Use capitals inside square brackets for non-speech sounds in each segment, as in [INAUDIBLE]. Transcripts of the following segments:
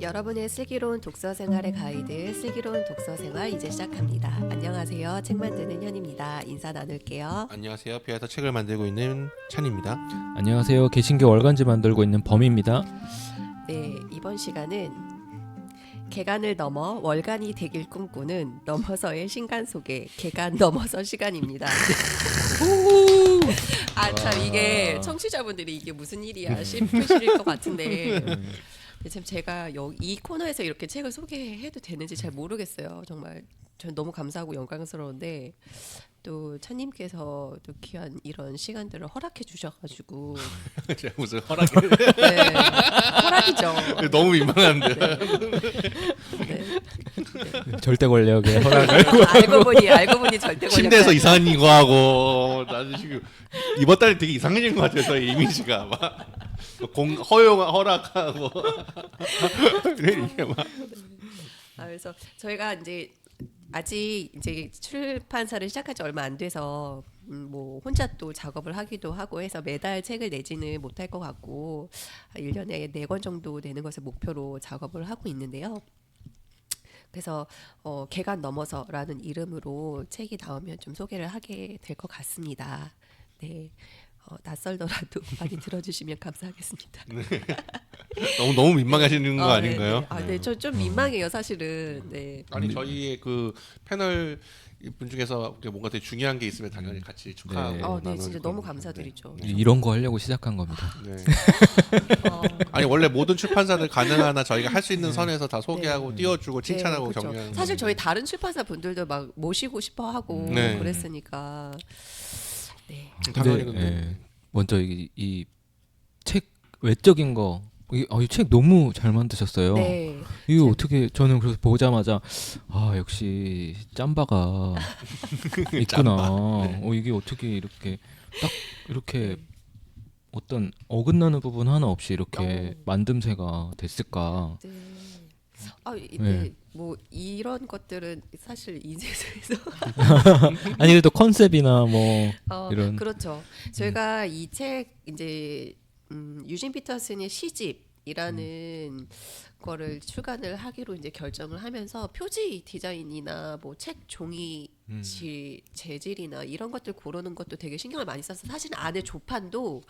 여러분의 슬기로운 독서 생활의 가이드 슬기로운 독서 생활 이제 시작합니다. 안녕하세요. 책 만드는 현입니다. 인사 나눌게요. 안녕하세요. 비아서 책을 만들고 있는 찬입니다. 안녕하세요. 개신교 월간지 만들고 있는 범입니다. 네, 이번 시간은 개간을 넘어 월간이 되길 꿈꾸는 넘어서의 [LAUGHS] 신간 속의 개간 넘어서 시간입니다. [LAUGHS] [LAUGHS] 아 참 이게 청취자분들이 이게 무슨 일이야 싶으실 것 같은데. [LAUGHS] 근데 참 제가 여, 이 코너에서 이렇게 책을 소개해도 되는지 잘 모르겠어요. 정말 전 너무 감사하고 영광스러운데 또 찬님께서 또 귀한 이런 시간들을 허락해 주셔가지고 [LAUGHS] 제가 무슨 허락이 네, 허락이죠. [LAUGHS] 너무 민망한데. 네. 절대 권력의 허락을 알고 보니 알고 보니 절대 침대에서 권력자. 이상한 거 하고 나는 지금 이번 달에 되게 이상해진 것 같아서 이미지가 막 공, 허용 허락하고 [LAUGHS] 이게 막 아, 그래서 저희가 이제 아직 이제 출판사를 시작한 지 얼마 안 돼서 음, 뭐 혼자 또 작업을 하기도 하고 해서 매달 책을 내지는 못할 것 같고 1년에 네 권 정도 내는 것을 목표로 작업을 하고 있는데요. 그래서 어, 개간 넘어서라는 이름으로 책이 나오면 좀 소개를 하게 될 것 같습니다. 네. 어, 낯설더라도 [LAUGHS] 많이 들어주시면 감사하겠습니다. 너무 너무 민망하시는 거 아, 아닌가요? 네, 네. 아, 네, 저 좀 민망해요, 사실은. 네. 아니 저희의 그 패널 분 중에서 뭔가 되게 중요한 게 있으면 당연히 같이 축하하고 네. 어, 네, 진짜. 너무 감사드리죠. 네. 이런 거 하려고 시작한 겁니다. 네. 어, [LAUGHS] 아니 원래 모든 출판사들 가능하나 저희가 할 수 있는 선에서 다 소개하고 띄워주고 칭찬하고 네, 그렇죠. 격려하는 사실 저희 다른 출판사 분들도 막 모시고 싶어 하고 네. 그랬으니까. 네. 당연히 근데, 근데 예, 먼저 이 책 외적인 거. 아, 이책 너무 잘 만드셨어요. 네. 이거 제- 어떻게 저는 그래서 보자마자 아 역시 짬바가 [LAUGHS] 있구나. 어 이게 어떻게 이렇게 딱 이렇게 어떤 어긋나는 부분 하나 없이 이렇게 어. 만듦새가 됐을까? 네. 아, 네. 뭐 이런 것들은 사실 [LAUGHS] 인쇄소에서 [LAUGHS] 아니 그래도 컨셉이나 뭐 어, 이런 그렇죠. 저희가 이 책 이제 음, 유진 피터슨의 시집이라는 음. 거를 출간을 하기로 이제 결정을 하면서 표지 디자인이나 뭐 책 종이 음. 질, 재질이나 이런 것들 고르는 것도 되게 신경을 많이 썼어요. 사실 안에 조판도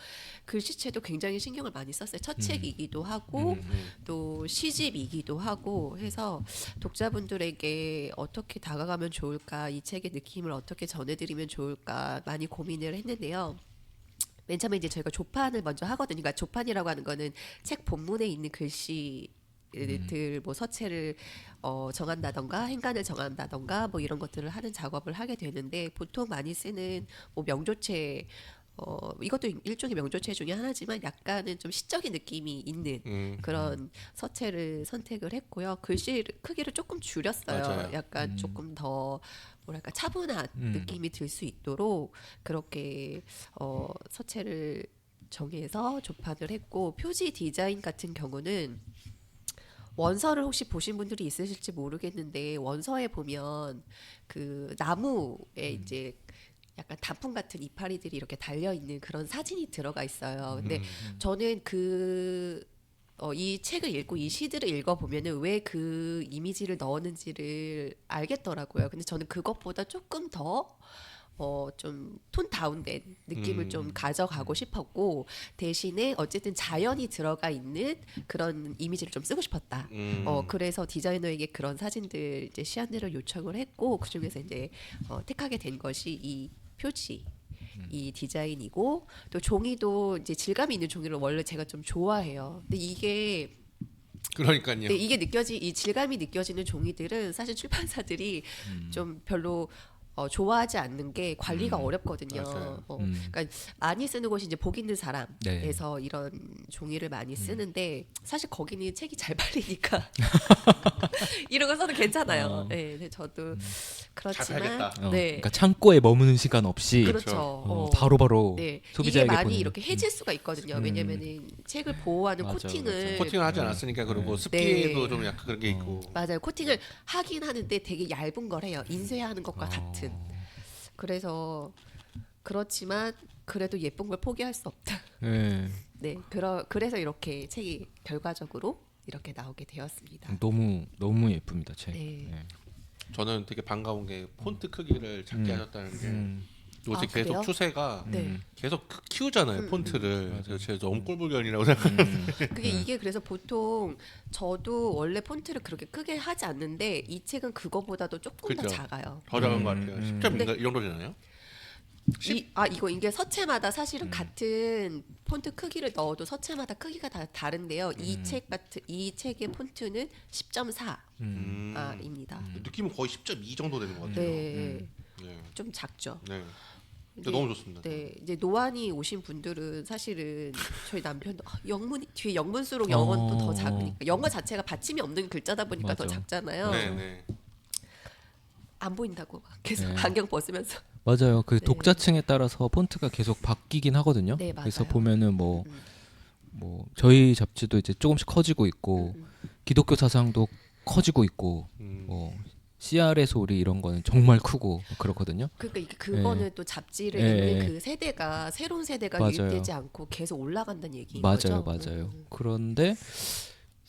글씨체도 굉장히 신경을 많이 썼어요. 첫 음. 책이기도 하고 음, 음. 또 시집이기도 하고 해서 독자분들에게 어떻게 다가가면 좋을까 이 책의 느낌을 어떻게 전해드리면 좋을까 많이 고민을 했는데요. 맨 처음에 이제 저희가 조판을 먼저 하거든요. 그러니까 조판이라고 하는 거는 책 본문에 있는 글씨 들뭐 서체를 어, 정한다던가 행간을 정한다던가 뭐 이런 것들을 하는 작업을 하게 되는데 보통 많이 쓰는 뭐 명조체 어 이것도 일종의 명조체 중에 하나지만 약간은 좀 시적인 느낌이 있는 음. 그런 서체를 선택을 했고요. 글씨 크기를 조금 줄였어요. 맞아요. 약간 음. 조금 더 뭐랄까 차분한 음. 느낌이 들 수 있도록 그렇게 어, 서체를 정해서 조판을 했고 표지 디자인 같은 경우는 원서를 혹시 보신 분들이 있으실지 모르겠는데 원서에 보면 그 나무에 이제 약간 단풍 같은 이파리들이 이렇게 달려 있는 그런 사진이 들어가 있어요. 근데 저는 그 어, 이 책을 읽고 이 시들을 읽어 보면은 왜 그 이미지를 넣었는지를 알겠더라고요. 근데 저는 그것보다 조금 더 어, 좀 톤 다운된 느낌을 음. 좀 가져가고 싶었고 대신에 어쨌든 자연이 들어가 있는 그런 이미지를 좀 쓰고 싶었다. 음. 어 그래서 디자이너에게 그런 사진들 이제 시안들을 요청을 했고 그 중에서 이제 어, 택하게 된 것이 이 표지 이 디자인이고 또 종이도 이제 질감이 있는 종이를 원래 제가 좀 좋아해요. 근데 이게 그러니까요. 네, 이게 느껴지 이 질감이 느껴지는 종이들은 사실 출판사들이 좀 별로 어, 좋아하지 않는 게 관리가 어렵거든요. 맞아요. 어, 음. 그러니까 많이 쓰는 곳이 이제 복 있는 사람에서 네. 이런 종이를 많이 쓰는데 사실 거기는 책이 잘 팔리니까 [LAUGHS] 이런 거 써도 괜찮아요. 어. 네, 근데 저도 잘 그렇지만. 어, 네, 그러니까 창고에 머무는 시간 없이 그렇죠. 어, 어. 바로바로 네, 이게 소비자에게 많이 보내는. 이렇게 해질 수가 있거든요. 음. 왜냐면은 책을 보호하는 맞아, 코팅을 맞아. 코팅을 하지 않았으니까 그리고 네. 습기에도 네. 좀 약간 그런 게 있고 맞아요. 코팅을 하긴 하는데 되게 얇은 걸 해요. 인쇄하는 것과 어. 같은. 그래서 그렇지만 그래도 예쁜 걸 포기할 수 없다. 예. [LAUGHS] 네, 그러, 그래서 이렇게 책이 결과적으로 이렇게 나오게 되었습니다. 너무 너무 예쁩니다 책. 네. 예. 저는 되게 반가운 게 폰트 크기를 작게 음. 하셨다는 게 음. 요새 아, 계속 그래요? 추세가 네. 음. 계속 크- 키우잖아요 음, 폰트를. 그래서 제가 너무 꼴불견이라고 생각해요. 음. 그게 이게 그래서 보통 저도 원래 폰트를 그렇게 크게 하지 않는데 이 책은 그거보다도 조금 더 그죠. 작아요. 더 작은 음, 것 같아요. 음. 10점인가 이 정도 되나요? 이, 아 이거 이게 서체마다 사실은 음. 같은 폰트 크기를 넣어도 서체마다 크기가 다 다른데요. 이 음. 책 같은 이 책의 폰트는 10.4입니다. 음. 음. 느낌은 거의 10.2 정도 되는 것 같아요. 네, 음. 네. 좀 작죠. 네. 근데 근데 너무 좋습니다. 네, 이제 노안이 오신 분들은 사실은 [LAUGHS] 저희 남편도 아, 영문 뒤에 영문수록 영어는 또더 어. 작으니까 영어 자체가 받침이 없는 글자다 보니까 더 맞아. 작잖아요. 네, 네. 안 보인다고 막 계속 네. 안경 벗으면서 맞아요. 그 네. 독자층에 따라서 폰트가 계속 바뀌긴 하거든요. 네, 그래서 맞아요. 보면은 뭐 음. 뭐 저희 잡지도 이제 조금씩 커지고 있고 음, 기독교 사상도 커지고 있고 음. 뭐 CR의 소리 이런 거는 정말 크고 그렇거든요. 그러니까 이게 그거는 네. 또 잡지를 네. 읽는 그 세대가 새로운 세대가 맞아요. 유입되지 않고 계속 올라간다는 얘기인 맞아요, 거죠. 맞아요. 음. 그런데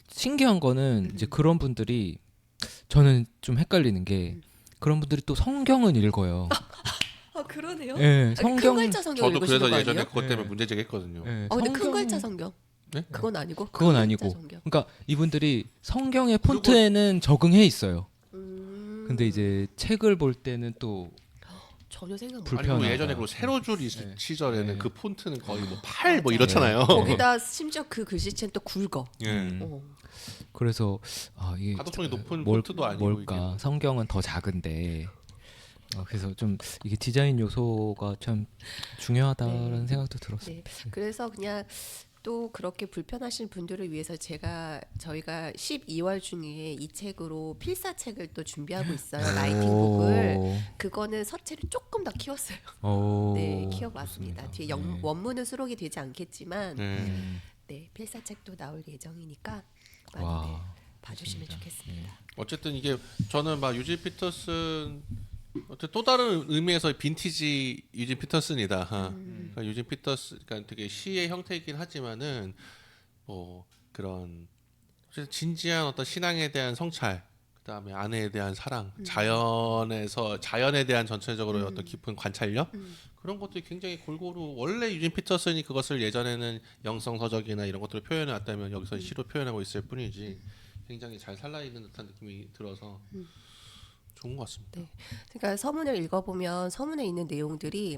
신기한 거는 이제 음. 그런 분들이 저는 좀 헷갈리는 게 음. 그런 분들이 또 성경은 읽어요. [LAUGHS] 아 그러네요. 예, 큰 성경 글자 성경 저도 읽으시는 그래서 거 예전에 아니에요? 그것 때문에 네. 문제 제기 했거든요. 예, 어 근데 큰 글자 성경 네? 그건 아니고 그건 큰 아니고. 글자 성경. 그러니까 이분들이 성경의 폰트에는 적응해 있어요. 음. 근데 이제 책을 볼 때는 또 [GASPS] 전혀 생각 못. 불- 아니 그리고 불편하다. 예전에 그 세로줄 이 네. 시절에는 네. 그 폰트는 거의 뭐8뭐 맞아요. 이렇잖아요. [LAUGHS] 거기다 심지어 그 글씨체는 또 굵어. 예. 음. 어. 그래서 아 이게 가독성이 높은 뭘, 폰트도 아니고 뭘까 이게. 성경은 더 작은데 어, 그래서 좀 이게 디자인 요소가 참 중요하다라는 네. 생각도 들었어요. 네. 그래서 그냥 또 그렇게 불편하신 분들을 위해서 제가 저희가 12월 중에 이 책으로 필사책을 또 준비하고 있어요. 라이팅북을. 그거는 서체를 조금 더 키웠어요. 오, 네, 키워봤습니다. 뒤에 영, 네. 원문은 수록이 되지 않겠지만 네. 음, 네, 필사책도 나올 예정이니까 많이 네, 와 봐주시면. 좋겠습니다. 어쨌든 이게 저는 막 유진 피터슨 또 다른 의미에서 빈티지 유진 피터슨이다. 하. 음. 그러니까 유진 피터슨 그러니까 되게 시의 형태이긴 하지만은 뭐 그런 진지한 어떤 신앙에 대한 성찰 그다음에 아내에 대한 사랑, 음. 자연에서 자연에 대한 전체적으로 어떤 깊은 관찰력 음. 그런 것들이 굉장히 골고루 원래 유진 피터슨이 그것을 예전에는 영성 서적이나 이런 것들을 표현해 왔다면 여기서 시로 표현하고 있을 뿐이지 굉장히 잘 살아 있는 듯한 느낌이 들어서 음. 좋은 것 같습니다. 네. 그러니까 서문을 읽어보면 서문에 있는 내용들이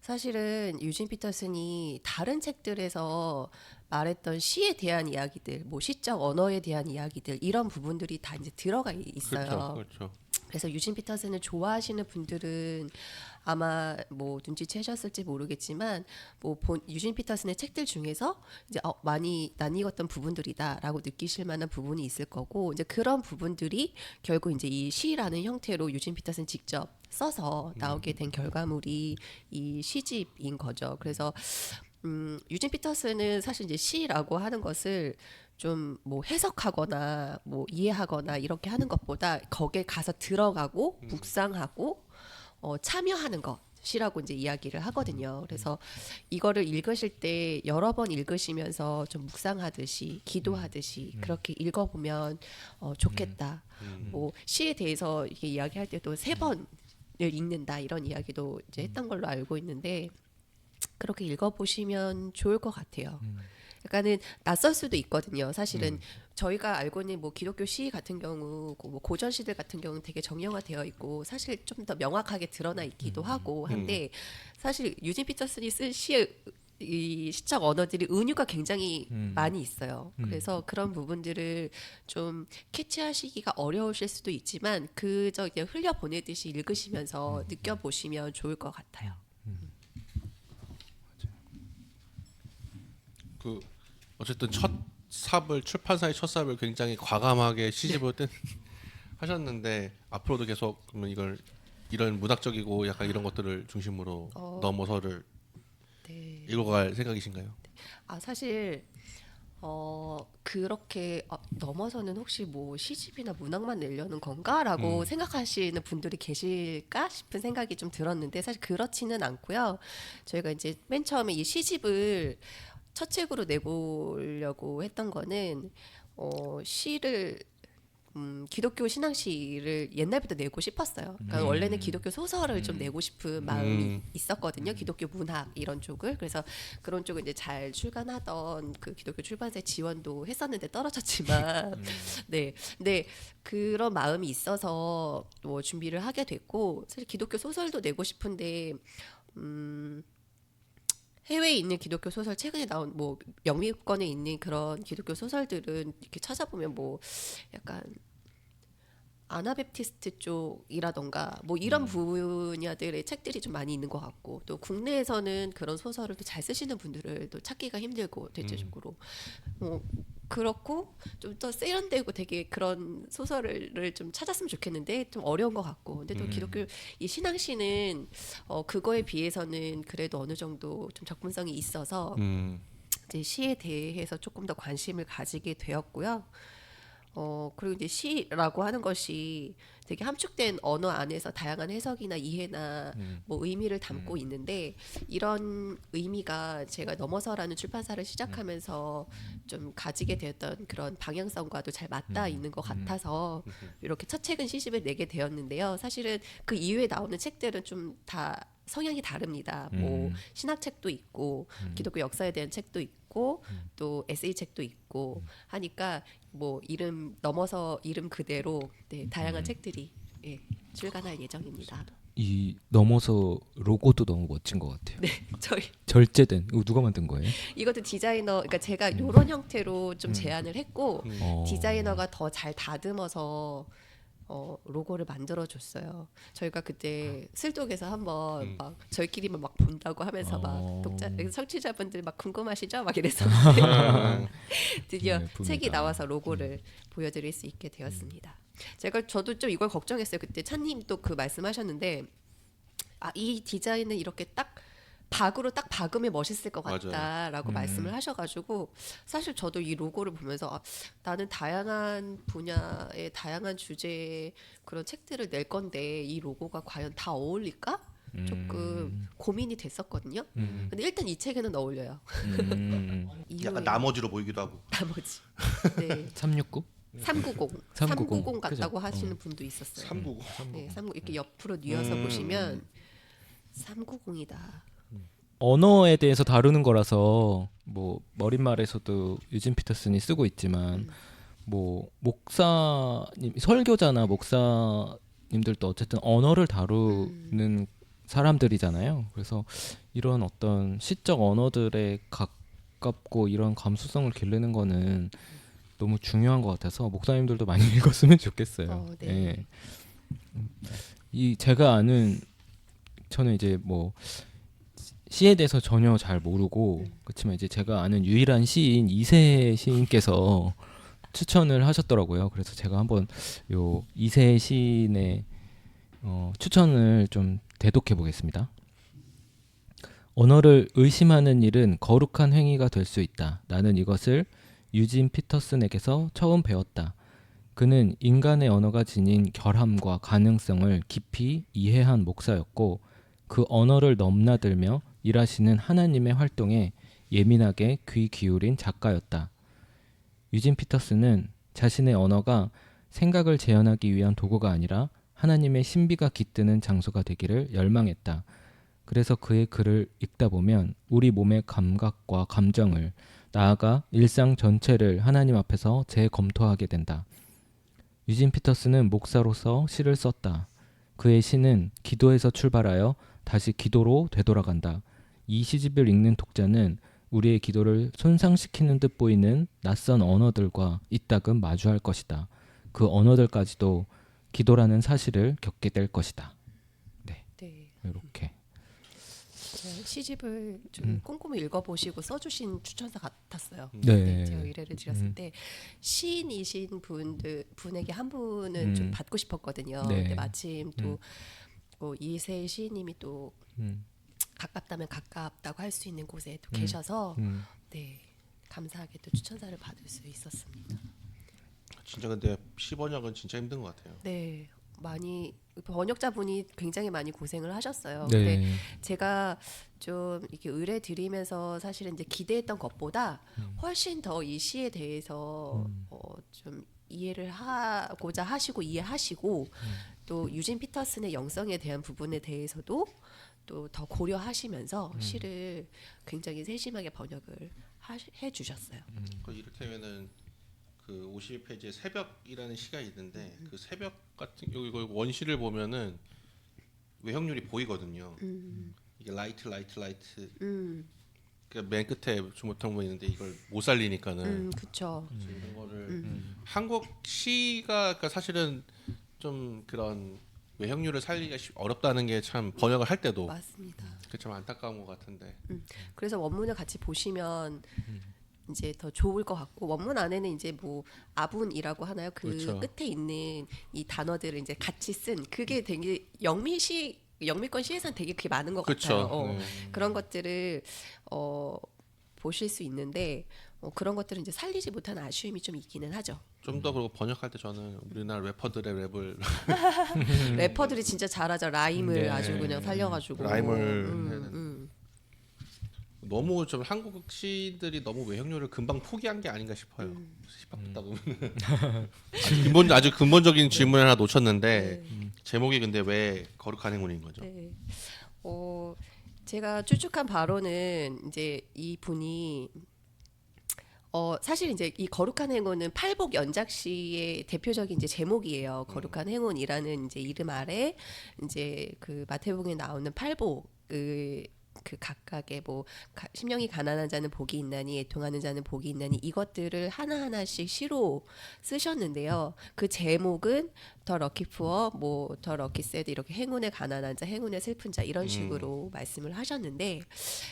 사실은 유진 피터슨이 다른 책들에서 말했던 시에 대한 이야기들, 뭐 시적 언어에 대한 이야기들 이런 부분들이 다 이제 들어가 이- 있어요. 그렇죠, 그렇죠. 그래서 유진 피터슨을 좋아하시는 분들은 아마 뭐 눈치채셨을지 모르겠지만 뭐 본, 유진 피터슨의 책들 중에서 이제 어, 많이 난 읽었던 부분들이다라고 느끼실 만한 부분이 있을 거고 이제 그런 부분들이 결국 이제 이 시라는 형태로 유진 피터슨 직접 써서 나오게 된 결과물이 이 시집인 거죠. 그래서 음, 유진 피터슨은 사실 이제 시라고 하는 것을 좀 뭐 해석하거나 뭐 이해하거나 이렇게 하는 것보다 거기에 가서 들어가고 묵상하고 어, 참여하는 것이라고 이제 이야기를 하거든요. 그래서 이거를 읽으실 때 여러 번 읽으시면서 좀 묵상하듯이 기도하듯이 그렇게 읽어보면 어, 좋겠다. 음. 뭐 시에 대해서 이렇게 이야기할 때도 세 번을 읽는다 이런 이야기도 이제 했던 걸로 알고 있는데 그렇게 읽어보시면 좋을 것 같아요. 약간은 낯설 수도 있거든요. 사실은 저희가 알고 있는 뭐 기독교 시 같은 경우, 고- 뭐 고전 시들 같은 경우는 되게 정형화되어 있고 사실 좀 더 명확하게 드러나 있기도 하고 한데 사실 유진 피터슨이 쓴 시의 이 시적 언어들이 은유가 굉장히 음. 많이 있어요. 음. 그래서 그런 부분들을 좀 캐치하시기가 어려우실 수도 있지만 그저 이제 흘려 보내듯이 읽으시면서 느껴보시면 좋을 것 같아요. 그 어쨌든 첫 삽을 출판사의 첫 삽을 굉장히 과감하게 시집을 뗀 [LAUGHS] 하셨는데 앞으로도 계속 그러면 이걸 이런 문학적이고 약간 이런 것들을 중심으로 어. 넘어서를 네. 읽어갈 생각이신가요? 아 사실 어 그렇게 어, 넘어서는 혹시 뭐 시집이나 문학만 내려는 건가라고 음. 생각하시는 분들이 계실까 싶은 생각이 좀 들었는데 사실 그렇지는 않고요. 저희가 이제 맨 처음에 이 시집을 첫 책으로 내보려고 했던 거는 어 시를 음, 기독교 신앙시를 옛날부터 내고 싶었어요. 그러니까 원래는 기독교 소설을 좀 내고 싶은 마음이 음. 있었거든요. 기독교 문학 이런 쪽을 그래서 그런 쪽을 이제 잘 출간하던 그 기독교 출판사에 지원도 했었는데 떨어졌지만 [LAUGHS] 네, 네 그런 마음이 있어서 뭐 준비를 하게 됐고 사실 기독교 소설도 내고 싶은데 음. 해외에 있는 기독교 소설 최근에 나온 뭐 영미권에 있는 그런 기독교 소설들은 이렇게 찾아보면 뭐 약간 아나베프티스트 쪽이라던가 뭐 이런 분야들의 책들이 좀 많이 있는 것 같고 또 국내에서는 그런 소설을 또 잘 쓰시는 분들을 또 찾기가 힘들고 대체적으로 뭐 그렇고 좀 더 세련되고 되게 그런 소설을 좀 찾았으면 좋겠는데 좀 어려운 것 같고 근데 또 음. 기독교 이 신앙시는 어 그거에 비해서는 그래도 어느 정도 좀 접근성이 있어서 음. 이제 시에 대해서 조금 더 관심을 가지게 되었고요. 어 그리고 이제 시라고 하는 것이 되게 함축된 언어 안에서 다양한 해석이나 이해나 뭐 의미를 담고 있는데 이런 의미가 제가 넘어서라는 출판사를 시작하면서 좀 가지게 되었던 그런 방향성과도 잘 맞닿아 있는 것 같아서 [LAUGHS] 이렇게 첫 책은 시집을 내게 되었는데요. 사실은 그 이후에 나오는 책들은 좀다 성향이 다릅니다. 뭐 음. 신학책도 있고 기독교 역사에 대한 책도 있고 또 에세이 책도 있고 하니까 뭐 이름 넘어서 이름 그대로 네, 다양한 책들이 예, 출간할 예정입니다. 이 넘어서 로고도 너무 멋진 것 같아요. 네, [LAUGHS] 저희 절제된 이거 누가 만든 거예요? 이것도 디자이너 그러니까 제가 이런 형태로 좀 제안을 했고 어. 디자이너가 더 잘 다듬어서 어, 로고를 만들어 줬어요. 저희가 그때 슬독에서 한번 음. 막 저희끼리만 막 본다고 하면서 어. 막 독자 청취자분들 막 궁금하시죠? 막 이랬었는데 음. [LAUGHS] 드디어 네. 책이 나와서 로고를 보여드릴 수 있게 되었습니다. 제가 저도 좀 이걸 걱정했어요. 그때 찬님 또 그 말씀하셨는데 아 이 디자인은 이렇게 딱 박으로 딱 박으면 멋있을 것. 같다라고 음. 말씀을 하셔가지고 사실 저도 이 로고를 보면서 아, 나는 다양한 분야의 다양한 주제의 그런 책들을 낼 건데 이 로고가 과연 다 어울릴까? 조금 고민이 됐었거든요. 음. 근데 일단 이 책에는 어울려요. 음. [LAUGHS] 약간 이후에 나머지로 보이기도 하고. 나머지 [LAUGHS] 네 369? 390 390, 390 그죠? 같다고 하시는 어. 분도 있었어요. 399. 네, 390 이렇게 옆으로 뉘어서 음. 보시면 390이다. 언어에 대해서 다루는 거라서 뭐 머릿말에서도 유진 피터슨이 쓰고 있지만 음. 뭐 목사님 설교자나 목사님들도 어쨌든 언어를 다루는 사람들이잖아요. 그래서 이런 어떤 시적 언어들에 가깝고 이런 감수성을 기르는 거는 너무 중요한 것 같아서 목사님들도 많이 [LAUGHS] 읽었으면 좋겠어요. 어, 네. 예. 음, 이 제가 아는 저는 이제 뭐 시에 대해서 전혀 잘 모르고 음. 그렇지만 이제 제가 아는 유일한 시인 이세 시인께서 [LAUGHS] 추천을 하셨더라고요. 그래서 제가 한번 요 이세 시인의 어, 추천을 좀 대독해 보겠습니다. 언어를 의심하는 일은 거룩한 행위가 될 수 있다. 나는 이것을 유진 피터슨에게서 처음 배웠다. 그는 인간의 언어가 지닌 결함과 가능성을 깊이 이해한 목사였고 그 언어를 넘나들며 일하시는 하나님의 활동에 예민하게 귀 기울인 작가였다. 유진 피터슨은 자신의 언어가 생각을 재현하기 위한 도구가 아니라 하나님의 신비가 깃드는 장소가 되기를 열망했다. 그래서 그의 글을 읽다 보면 우리 몸의 감각과 감정을 나아가 일상 전체를 하나님 앞에서 재검토하게 된다. 유진 피터슨은 목사로서 시를 썼다. 그의 시는 기도에서 출발하여 다시 기도로 되돌아간다. 이 시집을 읽는 독자는 우리의 기도를 손상시키는 듯 보이는 낯선 언어들과 이따금 마주할 것이다. 그 언어들까지도 기도라는 사실을 겪게 될 것이다. 네. 이렇게. 네, 시집을 좀 음. 꼼꼼히 읽어보시고 써주신 추천사 같았어요. 네. 제가 의뢰를 드렸을 음. 때 시인이신 분들 분에게 한 분은 음. 좀 받고 싶었거든요. 네. 근데 마침 또 음. 뭐 이세 시인님이 또 음, 가깝다면 가깝다고 할 수 있는 곳에 또 음. 계셔서 음. 네 감사하게도 추천사를 받을 수 있었습니다. 진짜 근데 10번역은 진짜 힘든 것 같아요. 네, 많이 번역자분이 굉장히 많이 고생을 하셨어요. 근데 네. 제가 좀 이렇게 의뢰 드리면서 사실은 이제 기대했던 것보다 훨씬 더 이 시에 대해서 어, 좀 이해를 하고자 하시고 이해하시고 또 유진 피터슨의 영성에 대한 부분에 대해서도 또 더 고려하시면서 시를 굉장히 세심하게 번역을 하시, 해주셨어요. 그 이를테면은 그 51페이지에 새벽이라는 시가 있는데 그 새벽 같은 여기 이거 원시를 보면은 외형률이 보이거든요. 이게 라이트 라이트 라이트. 음, 그맨 끝에 주무탕 보이는데 이걸 못 살리니까는. 음, 그쵸. 이런 거를 한국 시가 그러니까 사실은 좀 그런 외형률을 살리기가 쉽- 어렵다는 게 참 번역을 할 때도 맞습니다. 그게 참 안타까운 것 같은데 그래서 원문을 같이 보시면 이제 더 좋을 것 같고 원문 안에는 이제 뭐 아분이라고 하나요? 그 그렇죠. 끝에 있는 이 단어들을 이제 같이 쓴 그게 되게 영미시 영미권 시에서는 되게 그게 많은 것 그쵸. 같아요. 어, 네. 그런 것들을 어, 보실 수 있는데 어, 그런 것들은 이제 살리지 못한 아쉬움이 좀 있기는 하죠. 좀 더 그리고 번역할 때 저는 우리나라 래퍼들의 랩을 [LAUGHS] 래퍼들이 진짜 잘하죠. 라임을 네. 아주 그냥 살려가지고 라임을 음. 음. 너무 좀 한국 시들이 너무 외형률을 금방 포기한 게 아닌가 싶어요. 음. 시밥 듣다 보면 [LAUGHS] 아주 근본 아주 근본적인 질문 하나 놓쳤는데 제목이 근데 왜 거룩한 행운인 거죠? 네. 어, 제가 추측한 바로는 이제 이 분이 어 사실 이제 이 거룩한 행운은 팔복 연작시의 대표적인 이제 제목이에요. 거룩한 행운이라는 이제 이름 아래 이제 그 마태복음에 나오는 팔복 그, 그 각각의 뭐 가- 심령이 가난한 자는 복이 있나니 애통하는 자는 복이 있나니 이것들을 하나하나씩 시로 쓰셨는데요. 그 제목은 더 럭키 푸어 뭐더 럭키 세드 이렇게 행운의 가난한 자, 행운의 슬픈 자 이런 식으로 말씀을 하셨는데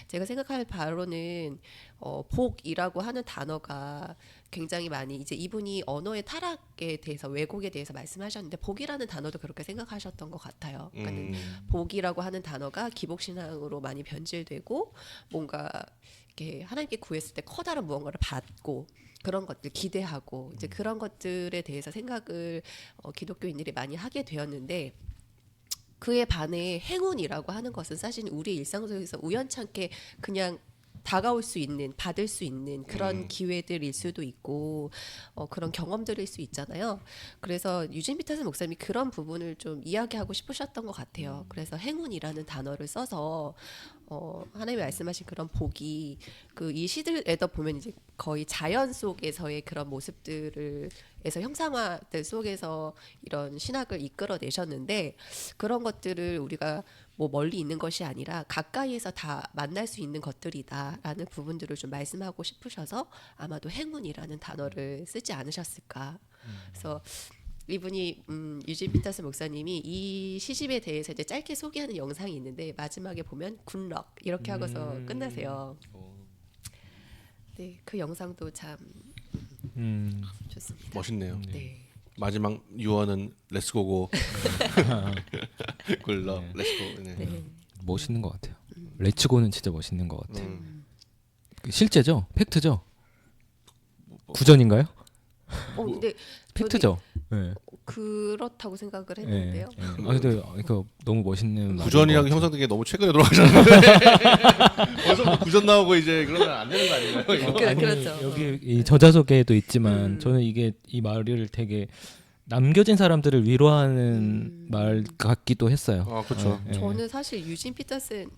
제가 생각할 바로는 어, 복이라고 하는 단어가 굉장히 많이 이제 이분이 언어의 타락에 대해서 왜곡에 대해서 말씀하셨는데 복이라는 단어도 그렇게 생각하셨던 것 같아요. 그러니까 음, 복이라고 하는 단어가 기복 신앙으로 많이 변질되고 뭔가 이렇게 하나님께 구했을 때 커다란 무언가를 받고 그런 것들 기대하고 이제 그런 것들에 대해서 생각을 어, 기독교인들이 많이 하게 되었는데 그에 반해 행운이라고 하는 것은 사실 우리 일상 속에서 우연찮게 그냥 다가올 수 있는 받을 수 있는 그런 음. 기회들일 수도 있고 어, 그런 경험들일 수 있잖아요. 그래서 유진 피터슨 목사님이 그런 부분을 좀 이야기하고 싶으셨던 것 같아요. 그래서 행운이라는 단어를 써서 어, 하나님이 말씀하신 그런 복이 그 이 시들에다 보면 이제 거의 자연 속에서의 그런 모습들을 에서 형상화들 속에서 이런 신학을 이끌어내셨는데 그런 것들을 우리가 뭐 멀리 있는 것이 아니라 가까이에서 다 만날 수 있는 것들이다라는 부분들을 좀 말씀하고 싶으셔서 아마도 행운이라는 단어를 쓰지 않으셨을까. 그래서 이분이 음, 유진 피터스 목사님이 이 시집에 대해서 이제 짧게 소개하는 영상이 있는데 마지막에 보면 굿럭 이렇게 하고서 음. 끝나세요. 어, 네, 그 영상도 참 음. 좋습니다. 멋있네요. 네. 마지막 유언은 렛츠고고 [LAUGHS] 굴러 렛츠고. 네. 네. 멋있는 것 같아요. 레츠고는 진짜 멋있는 것 같아요. 음. 그 실제죠? 팩트죠? 구전인가요? 어, 근데 팩트죠. 네. 그렇다고 생각을 네. 했는데요. 네. 아 근데 이거 너무 멋있는 구전이라고 말인 것 형성된 게 너무 최근에 돌아가셨는데 [LAUGHS] 벌써부터 구전 나오고 이제 그러면 안 되는 거 아닌가요? 같아요. 그- 아니, 그렇죠. 여기 이 저자 소개에도 있지만 음. 저는 이게 이 말을 되게 남겨진 사람들을 위로하는 음. 말 같기도 했어요. 아 그렇죠. 네. 저는 사실 유진 피터슨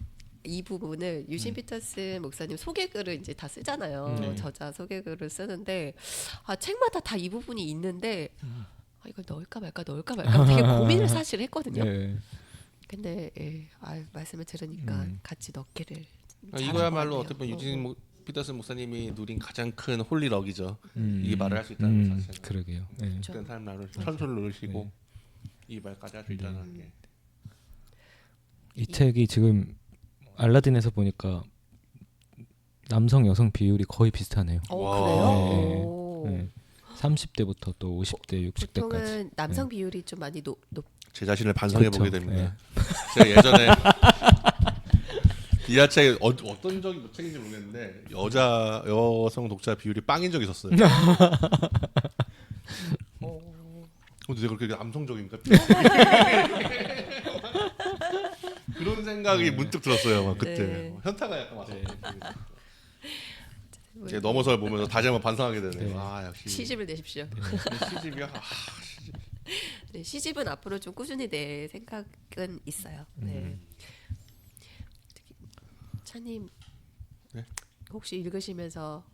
이 부분을 유진 피터슨 목사님 소개글을 이제 다 쓰잖아요. 음. 네. 저자 소개글을 쓰는데 아 책마다 다 이 부분이 있는데 아, 이걸 넣을까 말까 넣을까 말까 되게 고민을 사실 했거든요. 네. 근데 예, 아, 말씀을 들으니까 음. 같이 넣기를 아, 잘한 이거야말로 것 어떻게 보면 같아요. 유진 모- 피터슨 목사님이 누린 가장 큰 홀리럭이죠. 음. 이 말을 할 수 있다는 것 음, 자체는. 그러게요. 네. 그렇죠. 그런 사람 나를 천수를 누르시고 네. 이 말까지 할 수 있다는 게. 이 책이 지금 알라딘에서 보니까 남성 여성 비율이 거의 비슷하네요. 어 와. 그래요? 네. 오. 네. 30대부터 또 50대, 60대까지. 보통은 남성 비율이 좀 많이 높, 높 제 자신을 반성해 보게 그렇죠. 됩니다. [LAUGHS] 제가 예전에 이하 책 어, 어떤 적이 몇 책인지 모르겠는데 여자 여성 독자 비율이 빵인 적이 있었어요. [LAUGHS] 어, 근데 내가 그렇게 남성적인가? [LAUGHS] 그런 생각이 문득 들었어요. 막 그때 네. 현타가 약간 왔어. 이제 넘어설 보면서 다시 한번 반성하게 되네. 네. 아 역시 시집을 내십시오. 시집이야. 아, 시집. [LAUGHS] 네, 시집은 앞으로 좀 꾸준히 낼 생각은 있어요. 네. 음. 차님 네? 혹시 읽으시면서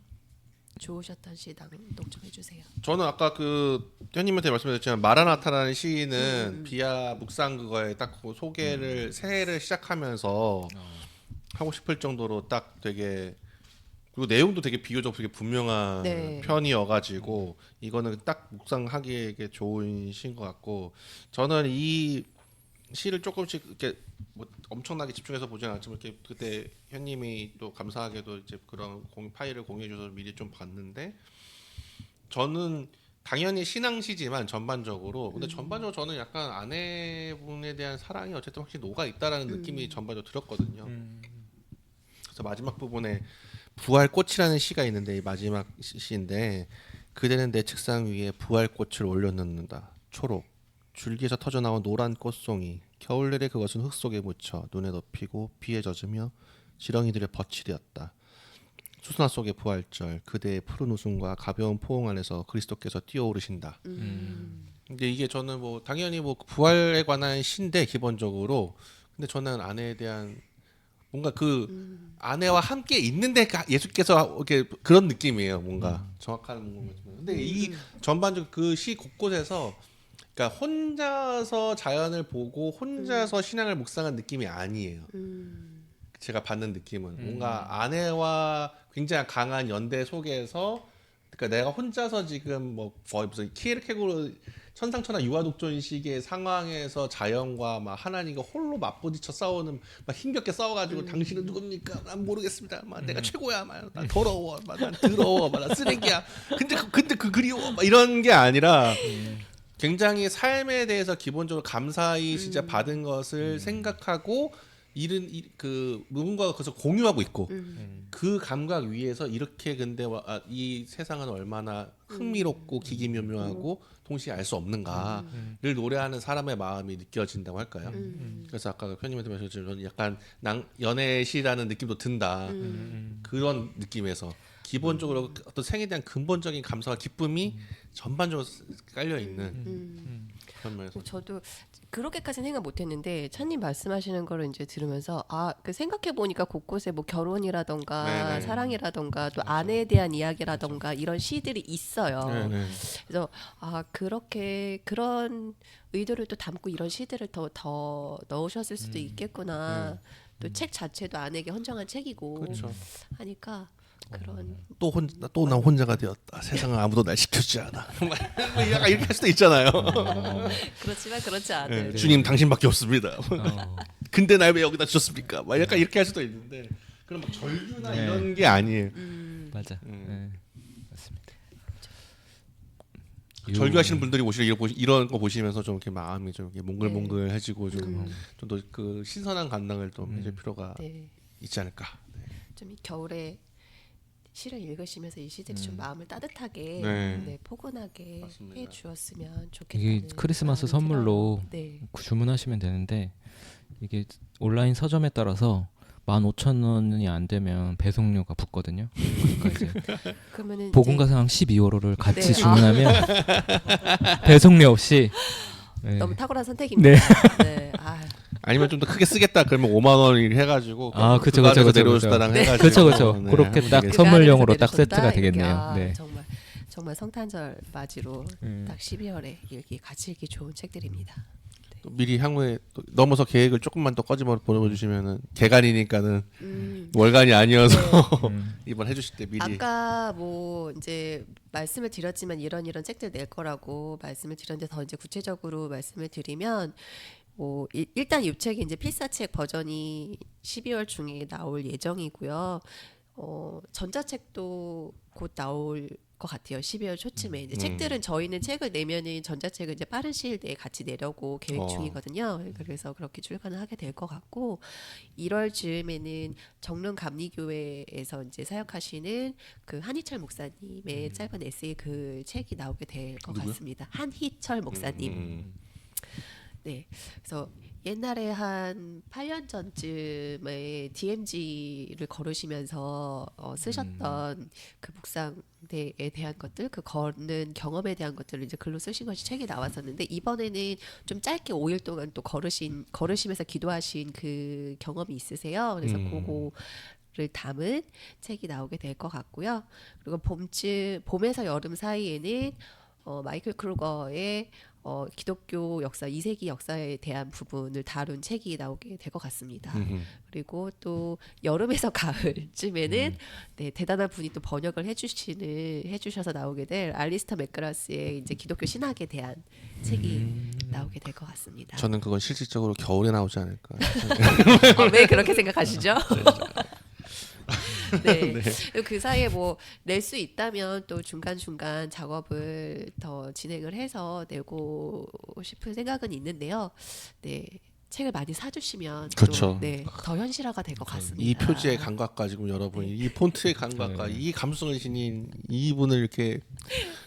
좋으셨던 시 낭독 좀 해주세요. 저는 아까 그 현님한테 말씀드렸지만 마라나타라는 시인은 비아 묵상 그거에 딱 그 소개를 새해를 시작하면서 하고 싶을 정도로 딱 되게 그리고 내용도 되게 비교적 되게 분명한 네. 편이어가지고 이거는 딱 묵상하기에 좋은 시인 것 같고 저는 이 시를 조금씩 이렇게 뭐 엄청나게 집중해서 보지는 않지만 이렇게 그때 현님이 또 감사하게도 이제 그런 공 파일을 공유해 줘서 미리 좀 봤는데 저는 당연히 신앙시지만 전반적으로 근데 전반적으로 저는 약간 아내분에 대한 사랑이 어쨌든 확실히 녹아 있다라는 느낌이 전반적으로 들었거든요. 그래서 마지막 부분에 부활 꽃이라는 시가 있는데 이 마지막 시- 시인데 그대는 내 책상 위에 부활 꽃을 올려놓는다. 초록. 줄기에서 터져 나온 노란 꽃송이 겨울내에 그것은 흙 속에 묻혀 눈에 덮이고 비에 젖으며 지렁이들의 덫이 되었다. 수수나 속의 부활절 그대의 푸른 웃음과 가벼운 포옹 안에서 그리스도께서 뛰어오르신다. 근데 이게 저는 뭐 당연히 뭐 부활에 관한 시인데 기본적으로 근데 저는 아내에 대한 뭔가 그 아내와 함께 있는데 가- 예수께서 이렇게 그런 느낌이에요. 뭔가 정확한 뭔가. 근데 이 전반적 그시 곳곳에서 그러니까 혼자서 자연을 보고 혼자서 신앙을 묵상한 느낌이 아니에요. 제가 받는 느낌은 뭔가 아내와 굉장히 강한 연대 속에서 그러니까 내가 혼자서 지금 뭐 거의 무슨 키에르케고르 천상천하 유아독존식의 상황에서 자연과 막 하나님과 홀로 맞부딪혀 싸우는 막 힘겹게 싸워가지고 당신은 누굽니까? 난 모르겠습니다. 막 내가 최고야. 막 난 더러워. 막 난 더러워. 막 난 쓰레기야. 근데 그, 근데 그 그리워. 막 이런 게 아니라 굉장히 삶에 대해서 기본적으로 감사히 진짜 받은 것을 생각하고 이른 이- 그 누군가가 그것을 공유하고 있고 그 감각 위에서 이렇게 근데 와- 아, 이 세상은 얼마나 흥미롭고 기기묘묘하고 동시에 알 수 없는가를 노래하는 사람의 마음이 느껴진다고 할까요? 그래서 아까 그 편님한테 말씀드린 약간 낭, 연애시라는 느낌도 든다. 그런 느낌에서 기본적으로 어떤 생에 대한 근본적인 감사와 기쁨이 전반적으로 깔려 있는 그런 면에서 뭐 저도 그렇게까지는 생각 못했는데 찬님 말씀하시는 거를 이제 들으면서 아 그 생각해 보니까 곳곳에 뭐 결혼이라던가 네네. 사랑이라던가 또 아내에 대한 이야기라던가 이런 시들이 있어요. 네, 네. 그래서 아 그렇게 그런 의도를 또 담고 이런 시들을 더 더 넣으셨을 수도 있겠구나. 또 책 자체도 아내에게 헌정한 책이고 그렇죠. 하니까 그런 또 혼 또 난 혼자가 되었다. 세상은 아무도 날 지켜주지 않아. 막 [LAUGHS] 약간 이렇게 할 수도 있잖아요. 그렇지만 그렇지 네, 않은 주님 당신밖에 없습니다. 어. [LAUGHS] 근데 날 왜 여기다 주셨습니까? 막 약간 이렇게 할 수도 있는데 그런 막 절규나 네. 이런 게 아니에요. 맞아. 음. 네. 맞습니다. 절규하시는 분들이 오시려 이런, 보시- 이런 거 보시면서 좀 이렇게 마음이 좀 이렇게 몽글몽글해지고 좀좀더 그 신선한 감당을 좀 해줄 필요가 네. 있지 않을까. 좀이 겨울에 시를 읽으시면서 이 시들이 좀 마음을 따뜻하게 네. 네, 포근하게 맞습니다. 해 주었으면 이게 좋겠다는 크리스마스 마음이 선물로 들어요. 네. 주문하시면 되는데 이게 온라인 서점에 따라서 15,000원이 안 되면 배송료가 붙거든요. 그러니까 이제 [LAUGHS] 그러면은 보금가상 12월호를 같이 네. 주문하면 배송료 없이 [LAUGHS] 네. 너무 탁월한 선택입니다. 네. 아, 아니면 좀 더 크게 쓰겠다 그러면 5만 원 이렇게 해가지고 아, 그쵸, 그거 그쵸, 안에서 그쵸, 내려오시다랑 그쵸. 해가지고 그쵸, 그쵸. 네, 그렇게 하면 딱. 그 선물용으로 딱 세트가? 되겠네요. 이렇게, 아, 네. 정말 정말 성탄절 맞이로 음. 딱 12월에 읽기 같이 읽기 좋은 책들입니다. 또 미리 향후에 또 넘어서 계획을 조금만 더 꺼집어 보내주시면은 개간이니까는 음. 월간이 아니어서 [LAUGHS] 음. 이번 해주실 때 미리 아까 뭐 이제 말씀을 드렸지만 이런 이런 책들 낼 거라고 말씀을 드렸는데 더 이제 구체적으로 말씀을 드리면 뭐 일- 일단 이 책이 이제 필사책 버전이 12월 중에 나올 예정이고요. 어, 전자책도 곧 나올 것 같아요. 12월 초쯤에 이제 음. 책들은 저희는 책을 내면은 전자책을 이제 빠른 시일 내에 같이 내려고 계획 어. 중이거든요. 그래서 그렇게 출간을 하게 될 것 같고 1월 즈음에는 정릉 감리교회에서 이제 사역하시는 그 한희철 목사님의 짧은 에세이 그 책이 나오게 될것 음. 같습니다. 한희철 목사님. 음. 네. 그래서 옛날에 한 8년 전쯤에 DMG를 걸으시면서 어, 쓰셨던 그 묵상대에 대한 것들, 그 걷는 경험에 대한 것들을 이제 글로 쓰신 것이 책이 나왔었는데 이번에는 좀 짧게 5일 동안 또 걸으신 걸으시면서 기도하신 그 경험이 있으세요. 그래서 음. 그거 를 담은 책이 나오게 될 것 같고요. 그리고 봄쯤 봄에서 여름 사이에는 어, 마이클 크루거의 어, 기독교 역사 2세기 역사에 대한 부분을 다룬 책이 나오게 될 것 같습니다. 음. 그리고 또 여름에서 [LAUGHS] 가을쯤에는 네, 대단한 분이 또 번역을 해주시는 해주셔서 나오게 될 알리스터 맥그라스의 이제 기독교 신학에 대한 책이 나오게 될 것 같습니다. 저는 그건 실질적으로 겨울에 나오지 않을까. [LAUGHS] 어, 왜 그렇게 생각하시죠? 네. [LAUGHS] 그 사이에 뭐 낼 수 있다면 또 중간 중간 작업을 더 진행을 해서 내고 싶은 생각은 있는데요. 네. 책을 많이 사주시면 또, 그렇죠. 네, 더 현실화가 될 것 같습니다. 이 표지의 감각과 지금 여러분이 이 폰트의 감각과 네. 이 감성을 지닌 이분을 이렇게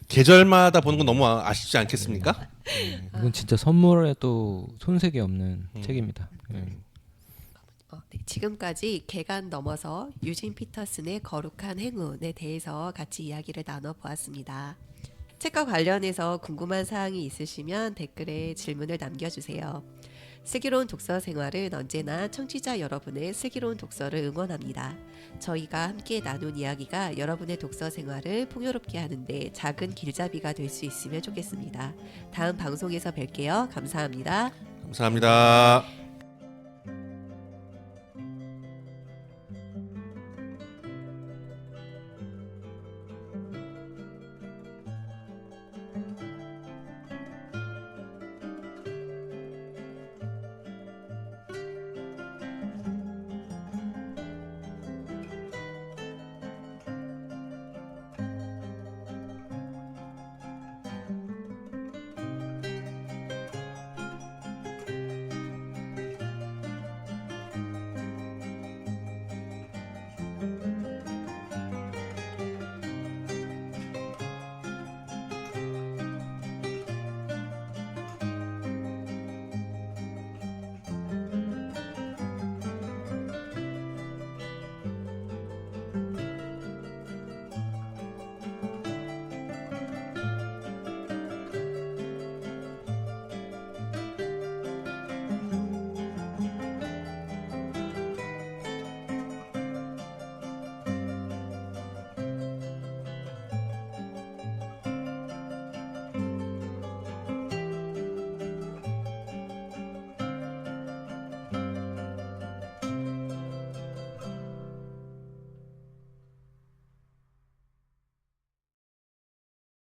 계절마다 보는 건 너무 아- 아쉽지 않겠습니까? 이건 진짜 선물에 또 손색이 없는 음. 책입니다. 예. 어, 네, 지금까지 개간 넘어서 유진 피터슨의 거룩한 행운에 대해서 같이 이야기를 나눠보았습니다. 책과 관련해서 궁금한 사항이 있으시면 댓글에 질문을 남겨주세요. 슬기로운 독서 생활은 언제나 청취자 여러분의 슬기로운 독서를 응원합니다. 저희가 함께 나눈 이야기가 여러분의 독서 생활을 풍요롭게 하는데 작은 길잡이가 될 수 있으면 좋겠습니다. 다음 방송에서 뵐게요. 감사합니다. 감사합니다.